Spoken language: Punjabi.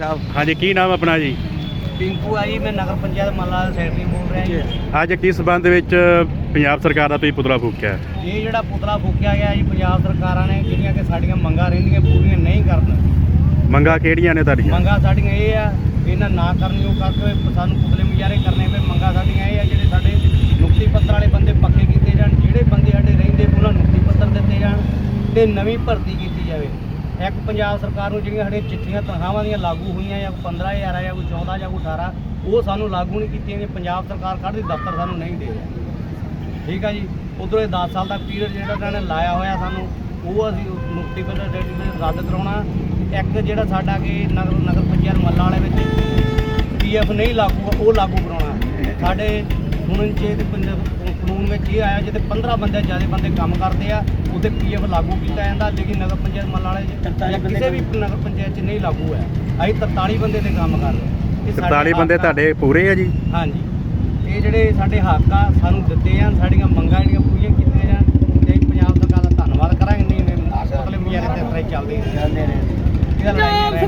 ਸਾਹਿਬ। ਹਾਂਜੀ ਕੀ ਨਾਮ ਆਪਣਾ ਜੀ? ਪਿੰਕੂ ਆ ਜੀ ਮੈਂ ਨਗਰ ਪੰਚਾਇਤ ਮੱਲਾ ਦਾ ਸੈਕਟਰੀ ਬੋਲ ਰਿਹਾ ਜੀ। ਅੱਜ ਕਿਸ ਸਬੰਧ ਵਿੱਚ ਪੰਜਾਬ ਸਰਕਾਰ ਦਾ ਤੁਸੀਂ ਪੁਤਲਾ ਫੂਕਿਆ? ਇਹ ਜਿਹੜਾ ਪੁਤਲਾ ਫੂਕਿਆ ਗਿਆ ਜੀ ਪੰਜਾਬ ਸਰਕਾਰਾਂ ਨੇ ਜਿਹੜੀਆਂ ਕਿ ਸਾਡੀਆਂ ਮੰਗਾਂ ਰਹਿੰਦੀਆਂ ਪੂਰੀਆਂ ਨਹੀਂ ਕਰਨ। ਮੰਗਾਂ ਕਿਹੜੀਆਂ ਨੇ ਤੁਹਾਡੀਆਂ? ਮੰਗਾਂ ਸਾਡੀਆਂ ਇਹ ਆ ਇਹਨਾਂ ਨਾ ਕਰਨਿਓ ਕਰਕੇ ਸਾਨੂੰ ਪੁਤਲੇ ਮੁਜ਼ਾਰੇ ਕਰਨੇ ਪਏ। ਮੰਗਾਂ ਸਾਡੀਆਂ ਇਹ ਆ ਜਿਹੜੇ ਸਾਡੇ ਨੁਕਤੀ ਪੱਤਰ ਵਾਲੇ ਬੰਦੇ ਪੱਕੇ ਕੀਤੇ ਜਾਣ ਜਿਹੜੇ ਬੰਦੇ ਸਾਡੇ ਰਹਿੰਦੇ ਉਹਨਾਂ ਨੂੰ ਨੁਕਤੀ ਪੱਤਰ ਦਿੱਤੇ ਜਾਣ ਤੇ ਨਵੀਂ ਭਰਤੀ ਕੀਤੀ ਜਾਵੇ। ਇੱਕ ਪੰਜਾਬ ਸਰਕਾਰ ਨੂੰ ਜਿਹੜੀਆਂ ਸਾਡੀਆਂ ਚਿੱਠੀਆਂ, ਤਨਖਾਹਾਂ ਦੀਆਂ ਲਾਗੂ ਹੋਈਆਂ ਜਾਂ 15000 ਆ ਜਾਂ ਕੋਈ 14 ਜਾਂ ਕੋਈ 18 ਉਹ ਸਾਨੂੰ ਲਾਗੂ ਨਹੀਂ ਕੀਤੀਆਂ ਗਈਆਂ। ਪੰਜਾਬ ਸਰਕਾਰ ਕੱਢਦੀ ਦਫ਼ਤਰ ਸਾਨੂੰ ਨਹੀਂ ਦੇ ਰਿਹਾ। ਠੀਕ ਆ ਜੀ? ਉਧਰੋਂ ਇਹ 10 ਸਾਲ ਦਾ ਪੀਰੀਅਡ ਜਿਹੜਾ ਇਹਨਾਂ ਨੇ ਲਾਇਆ ਹੋਇਆ ਸਾਨੂੰ, ਉਹ ਅਸੀਂ ਮੁਕਤੀ ਪੱਤਰ ਰੱਦ ਕਰਾਉਣਾ। ਇੱਕ ਜਿਹੜਾ ਸਾਡਾ ਕਿ ਨਗਰ ਨਗਰ ਪੰਚਾਇਤ ਮੱਲਾ ਵਾਲੇ ਵਿੱਚ ਪੀਐਫ ਨਹੀਂ ਲਾਗੂ, ਉਹ ਲਾਗੂ ਕਰਾਉਣਾ। ਸਾਡੇ ਹੁਣ ਜੇ ਤੇ ਪੰਜਾਬ ਇਹ ਆਇਆ ਜਿਹਦੇ 15 ਬੰਦੇ ਜ਼ਿਆਦਾ ਬੰਦੇ ਕੰਮ ਕਰਦੇ ਆ ਉਹਦੇ ਪੀਐਫ ਲਾਗੂ ਕੀਤਾ ਜਾਂਦਾ ਲੇਕਿਨ ਨਗਰ ਪੰਚਾਇਤ ਮੱਲਾ ਵਾਲੇ 'ਚ ਜਾਂ ਕਿਸੇ ਵੀ ਨਗਰ ਪੰਚਾਇਤ 'ਚ ਨਹੀਂ ਲਾਗੂ ਹੈ ਅਸੀਂ 43 ਬੰਦੇ ਤੇ ਕੰਮ ਕਰ ਰਹੇ ਇਹ ਸਾਡੇ 43 ਬੰਦੇ। ਤੁਹਾਡੇ ਪੂਰੇ ਆ ਜੀ? ਹਾਂਜੀ। ਇਹ ਜਿਹੜੇ ਸਾਡੇ ਹੱਕ ਆ ਸਾਨੂੰ ਦਿੱਤੇ ਜਾਣ ਸਾਡੀਆਂ ਮੰਗਾਂ ਜਿਹੜੀਆਂ ਪੂਰੀਆਂ ਕੀਤੀਆਂ ਜਾਣ ਤੇ ਪੰਜਾਬ ਸਰਕਾਰ ਦਾ ਧੰਨਵਾਦ ਕਰਾਂਗੇ। ਨਹੀਂ ਨਹੀਂ ਮਸਲੇ ਮੁਜ਼ਾਰੇ ਤੇ ਚੱਲਦੇ ਚੱਲਦੇ ਰਹੇ ਇਹਦਾ ਲੜਾਈ